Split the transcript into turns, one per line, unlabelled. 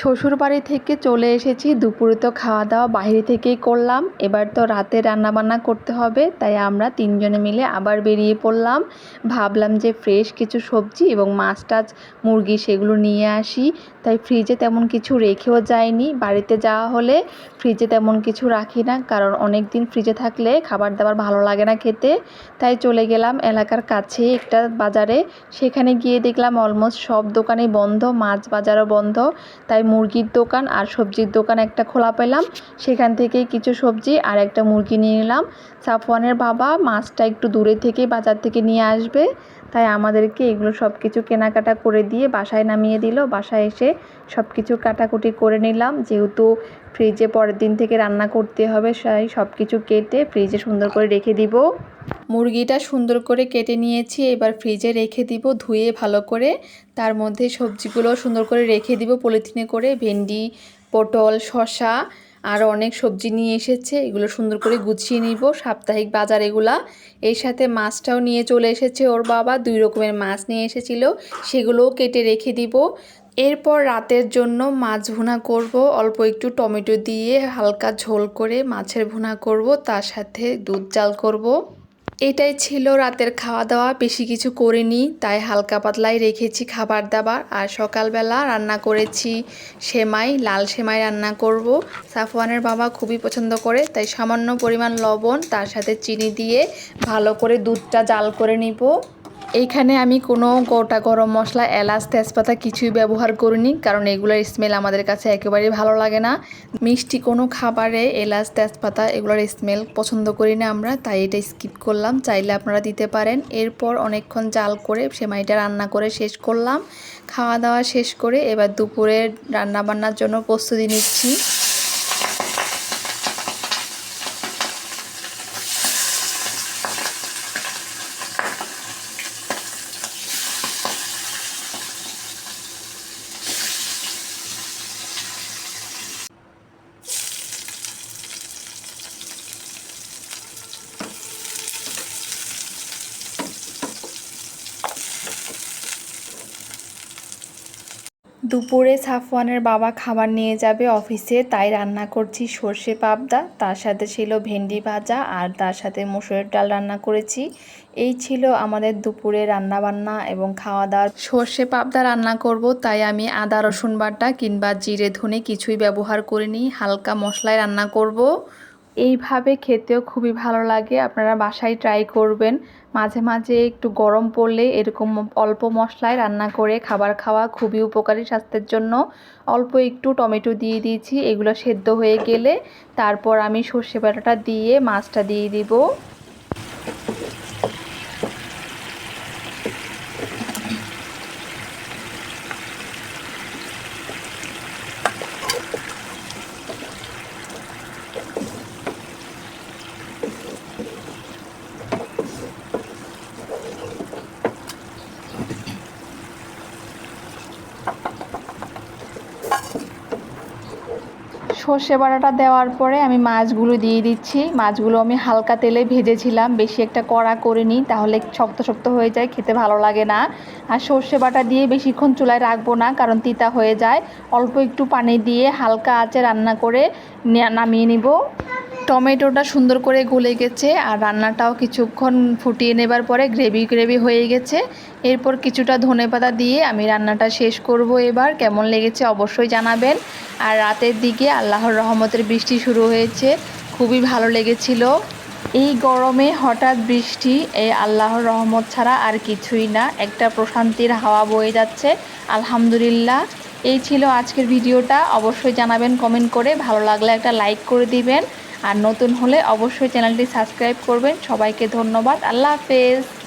শ্বশুর বাড়ি থেকে চলে এসেছি, দুপুরে তো খাওয়া দাওয়া বাইরে থেকেই করলাম। এবার তো রাতে রান্না বান্না করতে হবে, তাই আমরা তিনজনে মিলে আবার বেরিয়ে পড়লাম। ভাবলাম যে ফ্রেশ কিছু সবজি এবং মাছ টাছ, মুরগি সেগুলো নিয়ে আসি। তাই ফ্রিজে তেমন কিছু রেখেও যায়নি বাড়িতে যাওয়া হলে ফ্রিজে তেমন কিছু রাখি না, কারণ অনেক দিন ফ্রিজে থাকলে খাবার দাবার ভালো লাগে না খেতে। তাই চলে গেলাম এলাকার কাছে একটা বাজারে। সেখানে গিয়ে দেখলাম অলমোস্ট সব দোকানই বন্ধ, মাছ বাজারও বন্ধ। তাই মুরগির দোকান আর সবজির দোকান একটা খোলা পেলাম। সেখান থেকেই কিছু সবজি আর একটা মুরগি নিয়ে নিলাম। সাফওয়ানের বাবা মাছটা একটু দূরে থেকে বাজার থেকে নিয়ে আসবে। তাই আমাদেরকে এগুলো সব কিছু কেনাকাটা করে দিয়ে বাসায় নামিয়ে দিল। বাসায় এসে সব কিছু কাটাকুটি করে নিলাম। যেহেতু ফ্রিজে পরের দিন থেকে রান্না করতে হবে, তাই সব কিছু কেটে ফ্রিজে সুন্দর করে রেখে দিব। মুরগিটা সুন্দর করে কেটে নিয়েছি, এবার ফ্রিজে রেখে দিব ধুয়ে ভালো করে। তার মধ্যে সবজিগুলো সুন্দর করে রেখে দিব পলিথিনে করে, ভেন্ডি, পটল শশা আরও অনেক সবজি নিয়ে এসেছে, এগুলো সুন্দর করে গুছিয়ে নিব। সাপ্তাহিক বাজার এগুলা। এর সাথে মাছটাও নিয়ে চলে এসেছে ওর বাবা, দুই রকমের মাছ নিয়ে এসেছিল, সেগুলোও কেটে রেখে দিব। এরপর রাতের জন্য মাছ ভুনা করব, অল্প একটু টমেটো দিয়ে হালকা ঝোল করে মাছের ভুনা করব, তার সাথে দুধ জাল করব। এটাই ছিল রাতের খাওয়া দাওয়া বেশি কিছু করিনি, তাই হালকা পাতলাই রেখেছি খাবার দাবার। আর সকালবেলা রান্না করেছি সেমাই, লাল সেমাই রান্না করব। সাফওয়ানের বাবা খুবই পছন্দ করে, তাই সামান্য পরিমাণ লবণ, তার সাথে চিনি দিয়ে ভালো করে দুধটা জাল করে নিব। এইখানে আমি কোনো গোটা গরম মশলা, এলাচ, তেজপাতা কিছুই ব্যবহার করিনি, কারণ এগুলোর স্মেল আমাদের কাছে একেবারেই ভালো লাগে না। মিষ্টি কোনো খাবারে এলাচ, তেজপাতা এগুলোর স্মেল পছন্দ করি না আমরা, তাই এটা স্কিপ করলাম। চাইলে আপনারা দিতে পারেন। এরপর অনেকক্ষণ জাল করে সেমাইটা রান্না করে শেষ করলাম। খাওয়া দাওয়া শেষ করে এবার দুপুরে রান্নাবান্নার জন্য প্রস্তুতি নিচ্ছি। দুপুরে সাফওয়ানের বাবা খাবার নিয়ে যাবে অফিসে, তাই রান্না করছি সর্ষে পাবদা, তার সাথে ছিল ভেন্ডি ভাজা আর তার সাথে মুসুরের ডাল রান্না করেছি। এই ছিল আমাদের দুপুরে রান্না বান্না এবং খাওয়া দাওয়ার সর্ষে পাবদা রান্না করব, তাই আমি আদা, রসুন বাটা কিংবা জিরে, ধনে কিছুই ব্যবহার করিনি। হালকা মশলায় রান্না করব। এইভাবে খেতেও খুবই ভালো লাগে। আপনারা বাসায় ট্রাই করবেন। মাঝে মাঝে একটু গরম পড়লে এরকম অল্প মশলায় রান্না করে খাবার খাওয়া খুবই উপকারী স্বাস্থ্যের জন্য। অল্প একটু টমেটো দিয়ে দিয়েছি, এগুলো সেদ্ধ হয়ে গেলে তারপর আমি সর্ষে বাটাটা দিয়ে মাছটা দিয়ে দিব। সর্ষে বাটাটা দেওয়ার পরে আমি মাছগুলো দিয়ে দিচ্ছি। মাছগুলো আমি হালকা তেলে ভেজেছিলাম। বেশি একটা কড়া করে নিই, তাহলে শক্ত শক্ত হয়ে যায়, খেতে ভালো লাগে না। আর সর্ষে বাটা দিয়ে বেশিক্ষণ চুলায় রাখব না, কারণ তিতা হয়ে যায়। অল্প একটু পানি দিয়ে হালকা আঁচে রান্না করে নামিয়ে নিব। টমেটোটা সুন্দর করে গলে গেছে আর রান্নাটাও কিছুক্ষণ ফুটিয়ে নেবার পরে গ্রেভি গ্রেভি হয়ে গেছে। এরপর কিছুটা ধনে পাতা দিয়ে আমি রান্নাটা শেষ করব এবার। কেমন লেগেছে অবশ্যই জানাবেন। আর রাতের দিকে আল্লাহর রহমতের বৃষ্টি শুরু হয়েছে। খুবই ভালো লেগেছিল। এই গরমে হঠাৎ বৃষ্টি এই আল্লাহর রহমত ছাড়া আর কিছুই না। একটা প্রশান্তির হাওয়া বয়ে যাচ্ছে। আলহামদুলিল্লাহ। এই ছিল আজকের ভিডিওটা। অবশ্যই জানাবেন কমেন্ট করে। ভালো লাগলে একটা লাইক করে দিবেন। আর নতুন হলে অবশ্যই চ্যানেলটি সাবস্ক্রাইব করবেন। সবাইকে ধন্যবাদ। আল্লাহ হাফেজ।